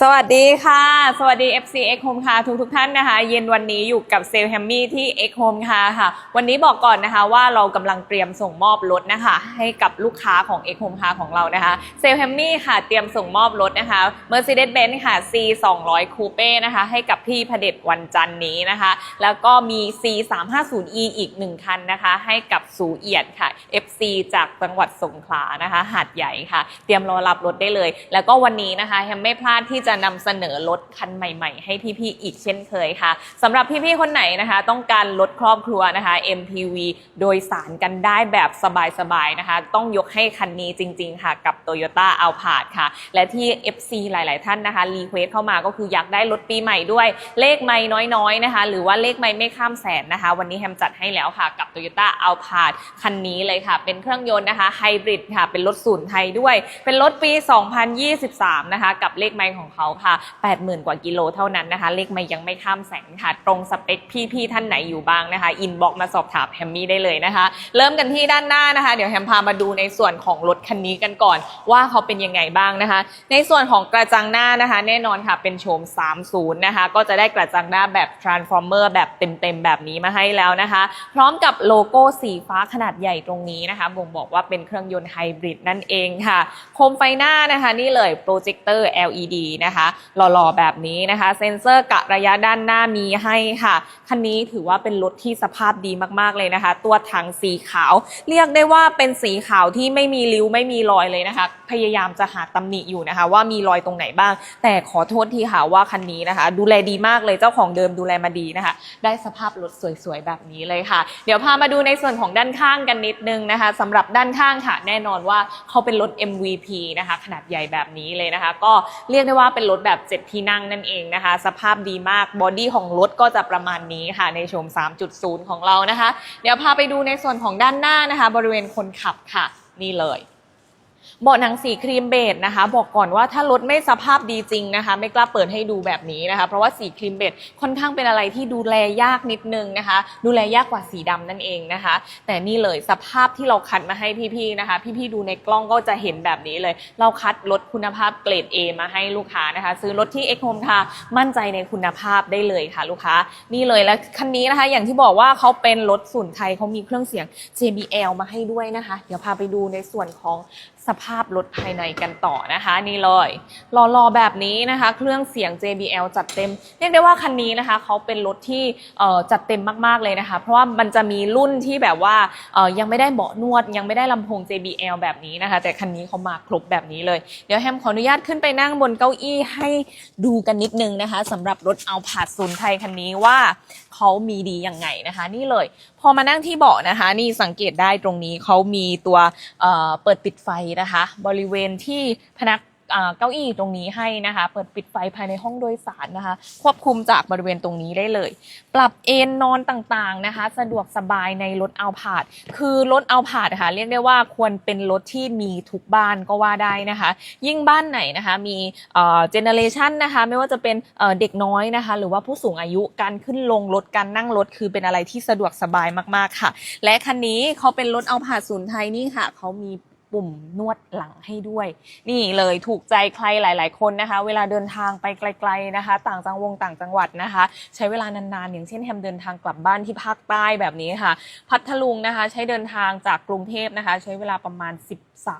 สวัสดีค่ะ สวัสดี FC X Home ค่ะทุกทุกท่านนะคะ เย็นวันนี้อยู่กับเซลแฮมมี่ที่ X Home ค่ะค่ะ วันนี้บอกก่อนนะคะว่าเรากำลังเตรียมส่งมอบรถนะคะ ให้กับลูกค้าของ X Home ค่ะของเรานะคะเซลแฮมมี่ค่ะเตรียมส่งมอบรถนะคะ Mercedes-Benz ค่ะ C 200 Coupe นะคะ ให้กับพี่พเดชวันจันนี้นะคะ แล้วก็มี C 350 E อีก 1 คันนะคะ ให้กับสูเอียดค่ะ FC จากจังหวัดสงขลานะคะหาดใหญ่ค่ะ เตรียมรอรับรถได้เลย แล้วก็วันนี้นะคะแฮมไม่พลาดที่จะนำเสนอรถคันใหม่ ๆ ให้พี่ๆอีกเช่นเคยค่ะสำหรับพี่ๆคนไหนนะคะ ต้องการรถครอบครัวนะคะ MPV โดยสารกันได้แบบสบายๆนะคะ ต้องยกให้คันนี้จริง ๆ ค่ะ กับ Toyota a l p a r d ค่ะ และที่ FC หลาย ๆ ท่านนะคะรีเควสเข้ามาก็คืออยากได้รถปีใหม่ด้วย เลขไม่น้อยๆนะคะ หรือว่าเลขไม่ไม่ข้ามแสนนะคะ วันนี้แฮมจัดให้แล้วค่ะกับ Toyota a l p a r d คันนี้เลยค่ะ เป็นเครื่องยนต์นะคะไฮบริดค่ะเป็นรถศูนย์ไทยด้วย เป็นรถปี 2023 นะคะ กับเลขไมล์ของเขาค่ะ 80,000 กว่ากิโลเท่านั้นนะคะ เลขไมล์ยังไม่ข้ามแสนค่ะ ตรงสเปคพี่ๆท่านไหนอยู่บ้างนะคะ อินบ็อกมาสอบถามแฮมมี่ได้เลยนะคะ เริ่มกันที่ด้านหน้านะคะ เดี๋ยวแฮมพามาดูในส่วนของรถคันนี้กันก่อน ว่าเขาเป็นยังไงบ้างนะคะ ในส่วนของกระจังหน้านะคะ แน่นอนค่ะเป็นโฉม 30 นะคะ ก็จะได้กระจังหน้าแบบ Transformer แบบเต็มๆแบบนี้มาให้แล้วนะคะ พร้อมกับโลโก้สีฟ้าขนาดใหญ่ตรงนี้นะคะบ่งบอกว่าเป็นเครื่องยนต์ไฮบริดนั่นเองค่ะ โคมไฟหน้านะคะ นี่เลยโปรเจคเตอร์ LED นะคะ หล่อๆแบบนี้นะคะ เซ็นเซอร์กะระยะด้านหน้ามีให้ค่ะคันนี้ถือว่าเป็นรถที่สภาพดีมากๆเลยนะคะ ตัวถังสีขาว เรียกได้ว่าเป็นสีขาวที่ไม่มีริ้วไม่มีรอยเลยนะคะ พยายามจะหาตำหนิอยู่นะคะ ว่ามีรอยตรงไหนบ้าง แต่ขอโทษทีค่ะว่าคันนี้นะคะ ดูแลดีมากเลยเจ้าของเดิมดูแลมาดีนะคะ ได้สภาพรถสวยๆแบบนี้เลยค่ะ เดี๋ยวพามาดูในส่วนของด้านข้างกันนิดนึงนะคะสำหรับด้านข้างค่ะ แน่นอนว่าเขาเป็นรถ MVP นะคะ ขนาดใหญ่แบบนี้เลยนะคะ ก็เรียกได้ว่าเป็นรถแบบ 7 ที่นั่งนั่นเองนะคะ สภาพดีมากบอดี้ของรถก็จะประมาณนี้ค่ะ ในโฉม 3.0 ของเรานะคะ เดี๋ยวพาไปดูในส่วนของด้านหน้านะคะ บริเวณคนขับค่ะ นี่เลย เบาะหนังสีครีมเบจนะคะ บอกก่อนว่าถ้ารถไม่สภาพดีจริงนะคะ ไม่กล้าเปิดให้ดูแบบนี้นะคะ เพราะว่าสีครีมเบจค่อนข้างเป็นอะไรที่ดูแลยากนิดนึงนะคะ ดูแลยากกว่าสีดำนั่นเองนะคะ แต่นี่เลยสภาพที่เราคัดมาให้พี่ๆนะคะ พี่ๆดูในกล้องก็จะเห็นแบบนี้เลย เราคัดรถคุณภาพเกรด A มาให้ลูกค้านะคะ ซื้อรถที่ X Home ค่ะมั่นใจในคุณภาพได้เลยค่ะ ลูกค้านี่เลยแล้วคันนี้นะคะ อย่างที่บอกว่าเขาเป็นรถศูนไทยเขามีเครื่องเสียง JBL มาให้ด้วยนะคะ เดี๋ยวพาไปดูในส่วนของ สภาพรถภายในกันต่อนะคะ นี่เลยรอๆแบบนี้นะคะ เครื่องเสียง JBL จัดเต็ม เรียกได้ว่าคันนี้นะคะเขาเป็นรถที่จัดเต็มมากๆเลยนะคะ เพราะว่ามันจะมีรุ่นที่แบบว่ายังไม่ได้เบาะนวด ยังไม่ได้ลำโพง JBL แบบนี้นะคะ แต่คันนี้เขามาครบแบบนี้เลย เดี๋ยวแฮมขออนุญาตขึ้นไปนั่งบนเก้าอี้ให้ดูกันนิดนึงนะคะสำหรับรถเอาผาดศูนย์ไทยคันนี้ว่าเขามีดียังไงนะคะ นี่เลย พอมานั่งที่เบาะนะคะ นี่สังเกตได้ตรงนี้เขามีตัวเเปิดปิดไฟนะคะ บริเวณที่พนักเก้าอี้ตรงนี้ให้นะคะ เปิดปิดไฟภายในห้องโดยสารนะคะ ควบคุมจากบริเวณตรงนี้ได้เลย ปรับเอนนอนต่างๆนะคะ สะดวกสบายในรถเอาผาด คือรถเอาผาดค่ะเรียกได้ว่าควรเป็นรถที่มีทุกบ้านก็ว่าได้นะคะ ยิ่งบ้านไหนนะคะมีเอ่อเจเนอเรชันนะคะ ไม่ว่าจะเป็นเอ่อเด็กน้อยนะคะ หรือว่าผู้สูงอายุการขึ้นลงรถการนั่งรถคือเป็นอะไรที่สะดวกสบายมากๆค่ะ และคันนี้เขาเป็นรถเอาผาดศูนย์ไทยนี่ค่ะเขามี ปุ่มนวดหลังให้ด้วย นี่เลยถูกใจใครหลาย ๆ คนนะคะ เวลาเดินทางไปไกล ๆนะคะ ต่างจังหวงต่างจังหวัดนะคะ ใช้เวลานานๆอย่างเช่นแฮมเดินทางกลับบ้านที่ภาคใต้แบบนี้ค่ะ พัทลุงนะคะ ใช้เดินทางจากกรุงเทพนะคะ ใช้เวลาประมาณ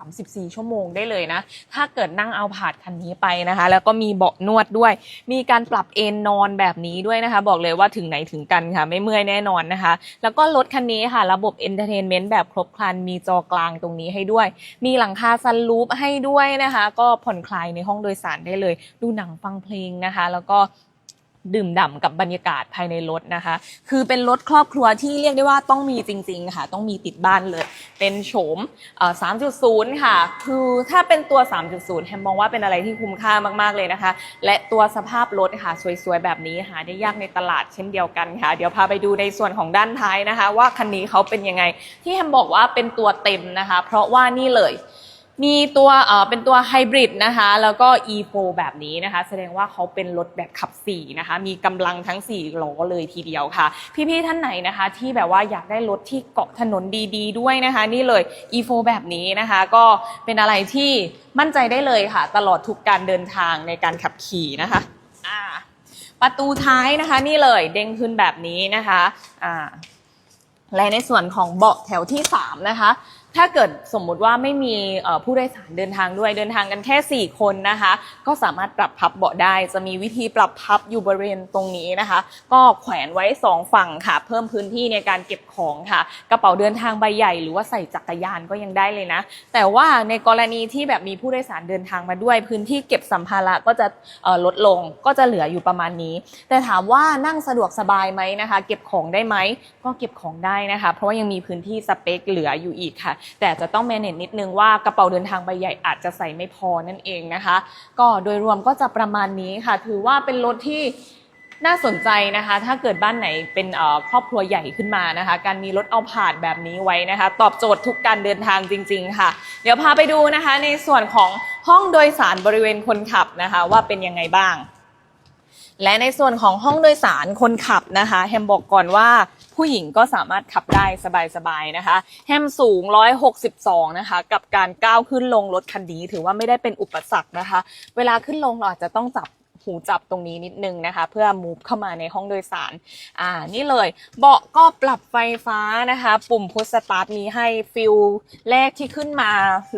34 ชั่วโมงได้เลยนะ ถ้าเกิดนั่งเอาผาดคันนี้ไปนะคะ แล้วก็มีเบาะนวดด้วย มีการปรับเอนนอนแบบนี้ด้วยนะคะ บอกเลยว่าถึงไหนถึงกันค่ะ ไม่เมื่อยแน่นอนนะคะ แล้วก็รถคันนี้ค่ะ ระบบเอนเตอร์เทนเมนต์แบบครบครัน มีจอกลางตรงนี้ให้ด้วย มีหลังคาซันรูฟให้ด้วยนะคะ ก็ผ่อนคลายในห้องโดยสารได้เลย ดูหนังฟังเพลงนะคะ แล้วก็ ดื่มด่ำกับบรรยากาศภายในรถนะคะ คือเป็นรถครอบครัวที่เรียกได้ว่าต้องมีจริงๆค่ะต้องมีติดบ้านเลย เป็นโฉม 3.0 ค่ะ คือถ้าเป็นตัว 3.0 แฮมมองว่าเป็นอะไรที่คุ้มค่ามากๆเลยนะคะ และตัวสภาพรถค่ะสวยๆ แบบนี้หาได้ยากในตลาดเช่นเดียวกันค่ะ เดี๋ยวพาไปดูในส่วนของด้านท้ายนะคะ ว่าคันนี้เขาเป็นยังไง ที่แฮมบอกว่าเป็นตัวเต็มนะคะ เพราะว่านี่เลย มีตัวเอ่อเป็นตัวไฮบริดนะคะ แล้วก็ e4 แบบนี้นะคะ แสดงว่าเขาเป็นรถแบบขับ4นะคะ มีกำลังทั้ง4ล้อเลยทีเดียวค่ะ พี่ๆท่านไหนนะคะ ที่แบบว่าอยากได้รถที่เกาะถนนดีๆ ด้วยนะคะ นี่เลย e4 แบบนี้นะคะ ก็เป็นอะไรที่มั่นใจได้เลยค่ะ ตลอดทุกการเดินทางในการขับขี่นะคะอ่าประตูท้ายนะคะ นี่เลยเด้งขึ้นแบบนี้นะคะอ่าและในส่วนของเบาะแถวที่ 3 นะคะ ถ้าเกิดสมมุติว่าไม่มีผู้โดยสารเดินทางด้วยเดินทางกันแค่ 4 คนนะคะ ก็สามารถปรับพับเบาะได้ จะมีวิธีปรับพับอยู่บริเวณตรงนี้นะคะ ก็แขวนไว้ 2 ฝั่งค่ะ เพิ่มพื้นที่ในการเก็บของค่ะ กระเป๋าเดินทางใบใหญ่หรือว่าใส่จักรยานก็ยังได้เลยนะ แต่ว่าในกรณีที่แบบมีผู้โดยสารเดินทางมาด้วย พื้นที่เก็บสัมภาระก็จะลดลงก็จะเหลืออยู่ประมาณนี้ แต่ถามว่านั่งสะดวกสบายไหมนะคะ เก็บของได้ไหมก็เก็บของได้นะคะ เพราะว่ายังมีพื้นที่สเปคเหลืออยู่อีกค่ะแต่จะต้องแมเนจนิดนึงว่ากระเป๋าเดินทางใบใหญ่อาจจะใส่ไม่พอนั่นเองนะคะ ก็โดยรวมก็จะประมาณนี้ค่ะ ถือว่าเป็นรถที่น่าสนใจนะคะ ถ้าเกิดบ้านไหนเป็นครอบครัวใหญ่ขึ้นมานะคะ การมีรถเอาผาดแบบนี้ไว้นะคะ ตอบโจทย์ทุกการเดินทางจริง ๆ ค่ะ เดี๋ยวพาไปดูนะคะ ในส่วนของห้องโดยสารบริเวณคนขับนะคะ ว่าเป็นยังไงบ้าง และในส่วนของห้องโดยสารคนขับนะคะแฮมบอกก่อนว่า ผู้หญิงก็สามารถขับได้สบายๆนะคะ แฮมสูง 162 นะคะ กับการก้าวขึ้นลงรถคันนี้ถือว่าไม่ได้เป็นอุปสรรคนะคะ เวลาขึ้นลงเราอาจจะต้องจับหูจับตรงนี้นิดนึงนะคะ เพื่อมูฟเข้ามาในห้องโดยสาร อ่า นี่เลย เบาะก็ปรับไฟฟ้านะคะ ปุ่มพุชสตาร์ทมีให้ฟิลแรกที่ขึ้นมา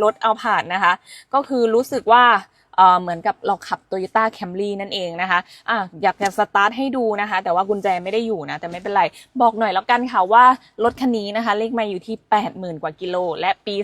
รถเอาผ่านนะคะ ก็คือรู้สึกว่า เหมือนกับเราขับ Toyota Camry นั่นเองนะคะอะอยากจะสตาร์ทให้ดูนะคะ แต่ว่ากุญแจไม่ได้อยู่นะแต่ไม่เป็นไร บอกหน่อยแล้วกันค่ะว่ารถคันนี้นะคะ เลขมาอยู่ที่ 80,000 กว่ากิโล และปี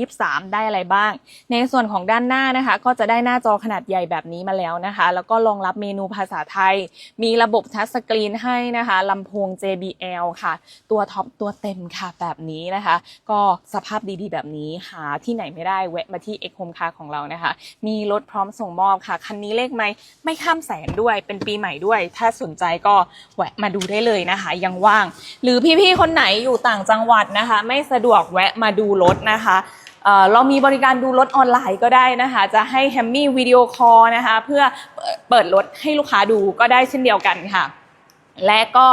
2023 ได้อะไรบ้าง ในส่วนของด้านหน้านะคะ ก็จะได้หน้าจอขนาดใหญ่แบบนี้มาแล้วนะคะ แล้วก็รองรับเมนูภาษาไทย มีระบบทัชสกรีนให้นะคะลำโพง JBL ค่ะ ตัวท็อปตัวเต็มค่ะแบบนี้นะคะ ก็สภาพดีๆ แบบนี้หาที่ไหนไม่ได้แวะมาที่ X Home Car ของเรานะคะ มีรถพร้อมส่งมอบค่ะ คันนี้เลขไม่ไม่ข้ามแสนด้วยเป็นปีใหม่ด้วย ถ้าสนใจก็แวะมาดูได้เลยนะคะ ยังว่าง หรือพี่ๆคนไหนอยู่ต่างจังหวัดนะคะ ไม่สะดวกแวะมาดูรถนะคะเอ่อเรามีบริการดูรถออนไลน์ก็ได้นะคะ จะให้แฮมมี่วิดีโอคอลนะคะ เพื่อเปิดรถให้ลูกค้าดูก็ได้เช่นเดียวกันค่ะ และก็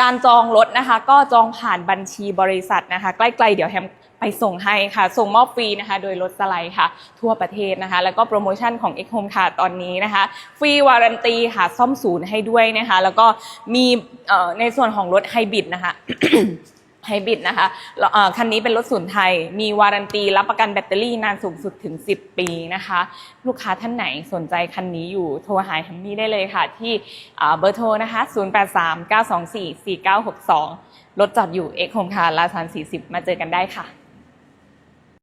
การจองรถนะคะ ก็จองผ่านบัญชีบริษัทนะคะ ใกล้ๆเดี๋ยวแฮม ไปส่งให้ค่ะ ส่งมอบฟรีนะคะ โดยรถสไลด์ค่ะ ทั่วประเทศนะคะ แล้วก็โปรโมชั่นของ X Home ค่ะตอนนี้นะคะ ฟรีวารันตีค่ะ ซ่อมศูนย์ให้ด้วยนะคะ แล้วก็มีในส่วนของรถไฮบริดนะคะไฮบริดนะคะคันนี้เป็นรถศูนย์ไทย มีวารันตี รับประกันแบตเตอรี่นานสูงสุดถึง 10 ปีนะคะ ลูกค้าท่านไหนสนใจคันนี้อยู่โทรหาแฮมมี่ได้เลยค่ะ ที่เบอร์โทรนะคะ 0839244962 รถจอดอยู่ X Home Car ลาซาน40 มาเจอกันได้ค่ะ